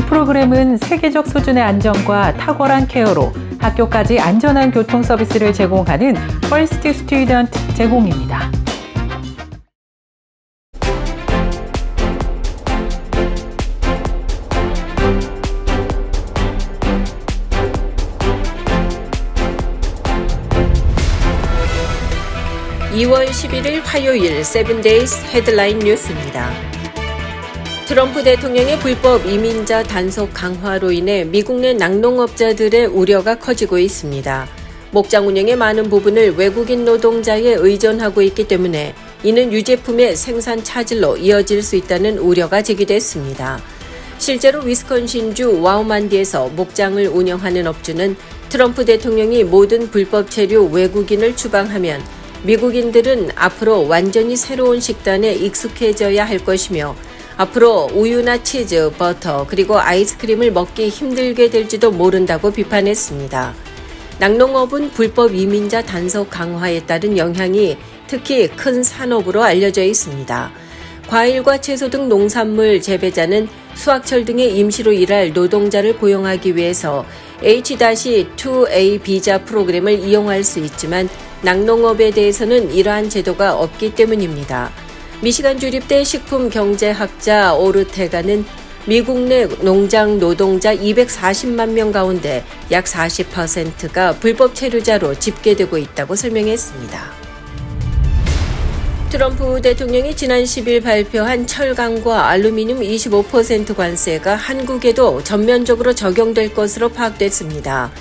이 프로그램은 세계적 수준의 안전과 탁월한 케어로 학교까지 안전한 교통 서비스를 제공하는 퍼스트 스튜던트 제공입니다. 이월 11일 화요일 세븐데이스 헤드라인 뉴스입니다. 트럼프 대통령의 불법 이민자 단속 강화로 인해 미국 내 낙농업자들의 우려가 커지고 있습니다. 목장 운영의 많은 부분을 외국인 노동자에 의존하고 있기 때문에 이는 유제품의 생산 차질로 이어질 수 있다는 우려가 제기됐습니다. 실제로 위스콘신주 와우만디에서 목장을 운영하는 업주는 트럼프 대통령이 모든 불법 체류 외국인을 추방하면 미국인들은 앞으로 완전히 새로운 식단에 익숙해져야 할 것이며 앞으로 우유나 치즈, 버터, 그리고 아이스크림을 먹기 힘들게 될지도 모른다고 비판했습니다. 낙농업은 불법 이민자 단속 강화에 따른 영향이 특히 큰 산업으로 알려져 있습니다. 과일과 채소 등 농산물 재배자는 수확철 등의 임시로 일할 노동자를 고용하기 위해서 H-2A 비자 프로그램을 이용할 수 있지만 낙농업에 대해서는 이러한 제도가 없기 때문입니다. 미시간 주립대 식품경제학자 오르테가는 미국 내 농장 노동자 240만 명 가운데 약 40%가 불법 체류자로 집계되고 있다고 설명했습니다. 트럼프 대통령이 지난 10일 발표한 철강과 알루미늄 25% 관세가 한국에도 전면적으로 적용될 것으로 파악됐습니다.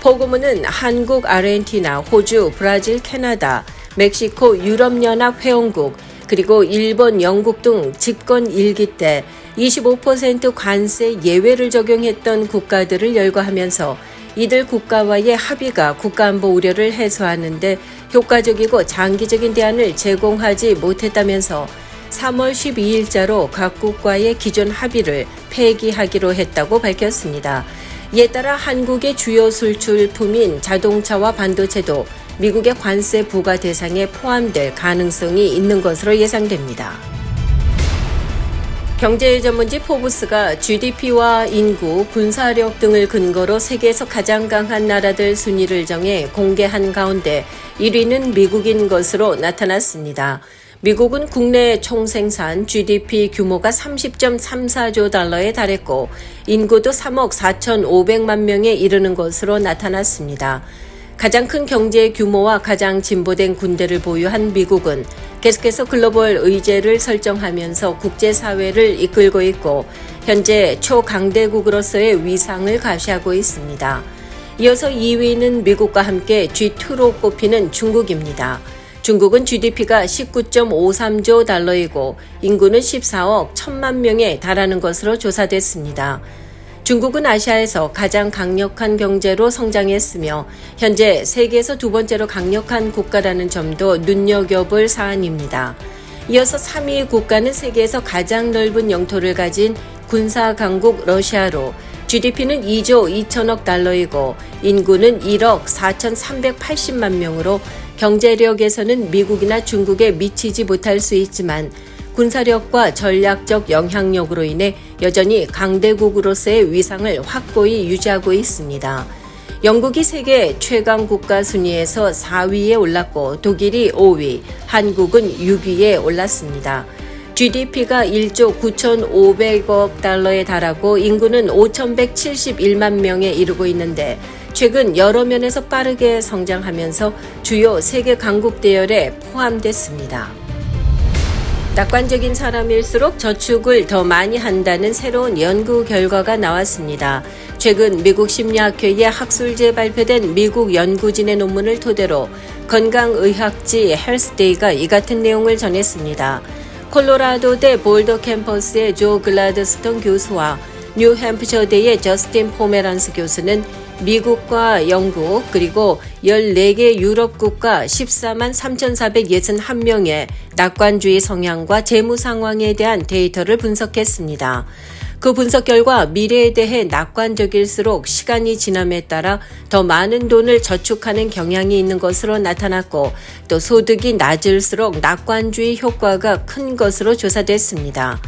포고문은 한국, 아르헨티나, 호주, 브라질, 캐나다, 멕시코, 유럽연합 회원국, 그리고 일본, 영국 등 집권 일기 때 25% 관세 예외를 적용했던 국가들을 열거하면서 이들 국가와의 합의가 국가안보 우려를 해소하는데 효과적이고 장기적인 대안을 제공하지 못했다면서 3월 12일자로 각국과의 기존 합의를 폐기하기로 했다고 밝혔습니다. 이에 따라 한국의 주요 수출품인 자동차와 반도체도 미국의 관세 부과 대상에 포함될 가능성이 있는 것으로 예상됩니다. 경제 전문지 포브스가 GDP와 인구, 군사력 등을 근거로 세계에서 가장 강한 나라들 순위를 정해 공개한 가운데 1위는 미국인 것으로 나타났습니다. 미국은 국내 총생산 GDP 규모가 30.34조 달러에 달했고 인구도 3억 4,500만 명에 이르는 것으로 나타났습니다. 가장 큰 경제 규모와 가장 진보된 군대를 보유한 미국은 계속해서 글로벌 의제를 설정하면서 국제사회를 이끌고 있고 현재 초강대국으로서의 위상을 가시하고 있습니다. 이어서 2위는 미국과 함께 G2로 꼽히는 중국입니다. 중국은 GDP가 19.53조 달러이고 인구는 14억 1천만 명에 달하는 것으로 조사됐습니다. 중국은 아시아에서 가장 강력한 경제로 성장했으며 현재 세계에서 두 번째로 강력한 국가라는 점도 눈여겨볼 사안입니다. 이어서 3위 국가는 세계에서 가장 넓은 영토를 가진 군사 강국 러시아로 GDP는 2조 2천억 달러이고 인구는 1억 4,380만 명으로 경제력에서는 미국이나 중국에 미치지 못할 수 있지만 군사력과 전략적 영향력으로 인해 여전히 강대국으로서의 위상을 확고히 유지하고 있습니다. 영국이 세계 최강 국가 순위에서 4위에 올랐고 독일이 5위, 한국은 6위에 올랐습니다. GDP가 1조 9,500억 달러에 달하고 인구는 5,171만 명에 이르고 있는데 최근 여러 면에서 빠르게 성장하면서 주요 세계 강국 대열에 포함됐습니다. 낙관적인 사람일수록 저축을 더 많이 한다는 새로운 연구 결과가 나왔습니다. 최근 미국 심리학회의 학술지에 발표된 미국 연구진의 논문을 토대로 건강의학지 헬스데이가 이 같은 내용을 전했습니다. 콜로라도대 볼더 캠퍼스의 조 글라드스톤 교수와 뉴햄프셔대의 저스틴 포메란스 교수는 미국과 영국 그리고 14개 유럽 국가 14만 3,461명의 낙관주의 성향과 재무 상황에 대한 데이터를 분석했습니다. 그 분석 결과 미래에 대해 낙관적일수록 시간이 지남에 따라 더 많은 돈을 저축하는 경향이 있는 것으로 나타났고 또 소득이 낮을수록 낙관주의 효과가 큰 것으로 조사됐습니다.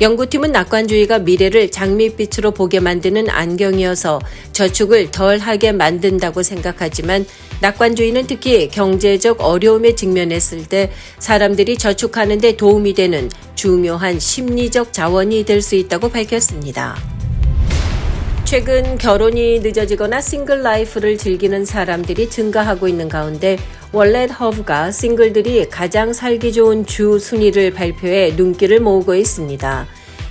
연구팀은 낙관주의가 미래를 장밋빛으로 보게 만드는 안경이어서 저축을 덜하게 만든다고 생각하지만 낙관주의는 특히 경제적 어려움에 직면했을 때 사람들이 저축하는 데 도움이 되는 중요한 심리적 자원이 될 수 있다고 밝혔습니다. 최근 결혼이 늦어지거나 싱글 라이프를 즐기는 사람들이 증가하고 있는 가운데 월렛 허브가 싱글들이 가장 살기 좋은 주 순위를 발표해 눈길을 모으고 있습니다.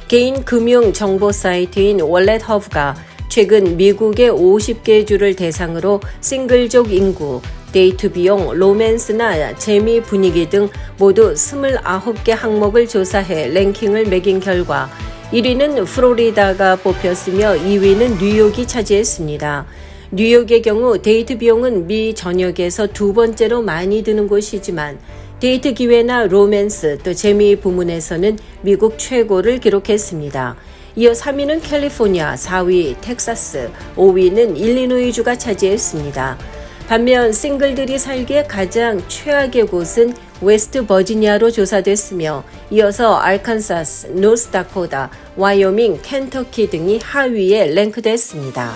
개인 금융 정보 사이트인 월렛 허브가 최근 미국의 50개 주를 대상으로 싱글족 인구, 데이트 비용, 로맨스나 재미 분위기 등 모두 29개 항목을 조사해 랭킹을 매긴 결과 1위는 플로리다가 뽑혔으며 2위는 뉴욕이 차지했습니다. 뉴욕의 경우 데이트 비용은 미 전역에서 두 번째로 많이 드는 곳이지만 데이트 기회나 로맨스 또 재미 부문에서는 미국 최고를 기록했습니다. 이어 3위는 캘리포니아, 4위 텍사스, 5위는 일리노이주가 차지했습니다. 반면 싱글들이 살기에 가장 최악의 곳은 웨스트 버지니아로 조사됐으며 이어서 알칸사스, 노스다코다, 와이오밍, 켄터키 등이 하위에 랭크됐습니다.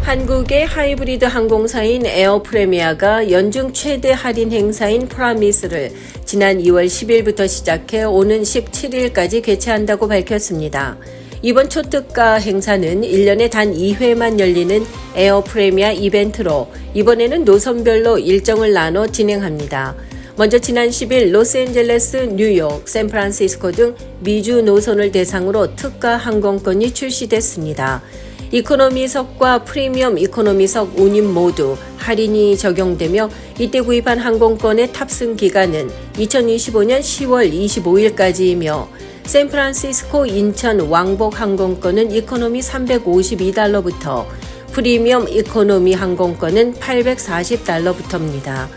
한국의 하이브리드 항공사인 에어프레미아가 연중 최대 할인 행사인 프라미스를 지난 2월 10일부터 시작해 오는 17일까지 개최한다고 밝혔습니다. 이번 초특가 행사는 1년에 단 2회만 열리는 에어 프레미아 이벤트로 이번에는 노선별로 일정을 나눠 진행합니다. 먼저 지난 10일 로스앤젤레스, 뉴욕, 샌프란시스코 등 미주 노선을 대상으로 특가 항공권이 출시됐습니다. 이코노미석과 프리미엄 이코노미석 운임 모두 할인이 적용되며 이때 구입한 항공권의 탑승 기간은 2025년 10월 25일까지이며 샌프란시스코 인천 왕복 항공권은 이코노미 352달러부터 프리미엄 이코노미 항공권은 840달러부터입니다.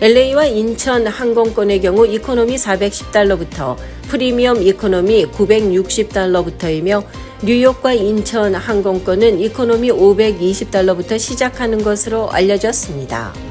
LA와 인천 항공권의 경우 이코노미 410달러부터 프리미엄 이코노미 960달러부터이며 뉴욕과 인천 항공권은 이코노미 520달러부터 시작하는 것으로 알려졌습니다.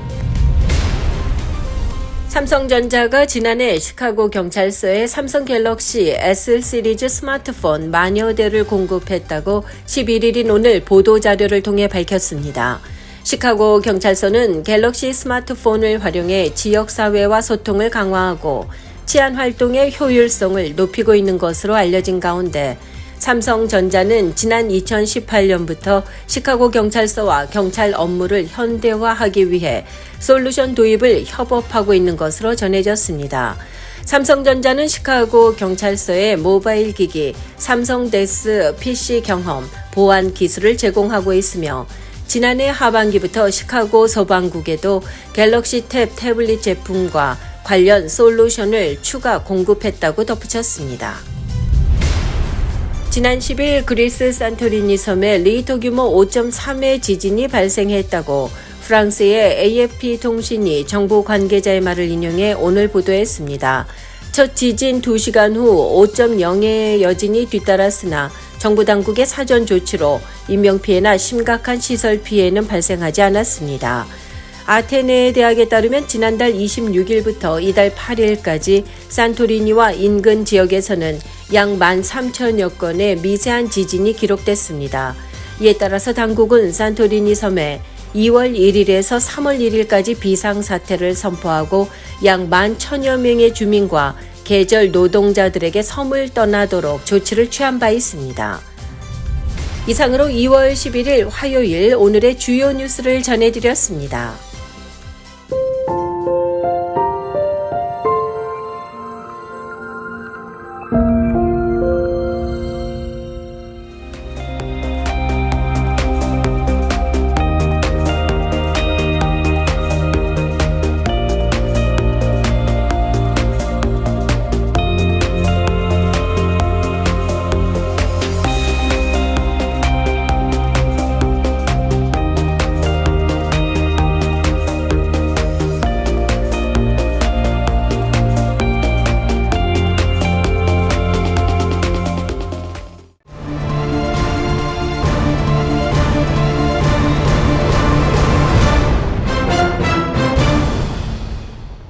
삼성전자가 지난해 시카고 경찰서에 삼성 갤럭시 S 시리즈 스마트폰 만여 대를 공급했다고 11일인 오늘 보도자료를 통해 밝혔습니다. 시카고 경찰서는 갤럭시 스마트폰을 활용해 지역사회와 소통을 강화하고 치안 활동의 효율성을 높이고 있는 것으로 알려진 가운데 삼성전자는 지난 2018년부터 시카고 경찰서와 경찰 업무를 현대화하기 위해 솔루션 도입을 협업하고 있는 것으로 전해졌습니다. 삼성전자는 시카고 경찰서에 모바일 기기 삼성 데스 PC 경험 보안 기술을 제공하고 있으며 지난해 하반기부터 시카고 소방국에도 갤럭시 탭 태블릿 제품과 관련 솔루션을 추가 공급했다고 덧붙였습니다. 지난 10일 그리스 산토리니 섬에 리히터 규모 5.3의 지진이 발생했다고 프랑스의 AFP 통신이 정부 관계자의 말을 인용해 오늘 보도했습니다. 첫 지진 2시간 후 5.0의 여진이 뒤따랐으나 정부 당국의 사전 조치로 인명피해나 심각한 시설 피해는 발생하지 않았습니다. 아테네 대학에 따르면 지난달 26일부터 이달 8일까지 산토리니와 인근 지역에서는 약 13,000여 건의 미세한 지진이 기록됐습니다. 이에 따라서 당국은 산토리니 섬에 2월 1일에서 3월 1일까지 비상사태를 선포하고 약 11,000여 명의 주민과 계절 노동자들에게 섬을 떠나도록 조치를 취한 바 있습니다. 이상으로 2월 11일 화요일 오늘의 주요 뉴스를 전해드렸습니다.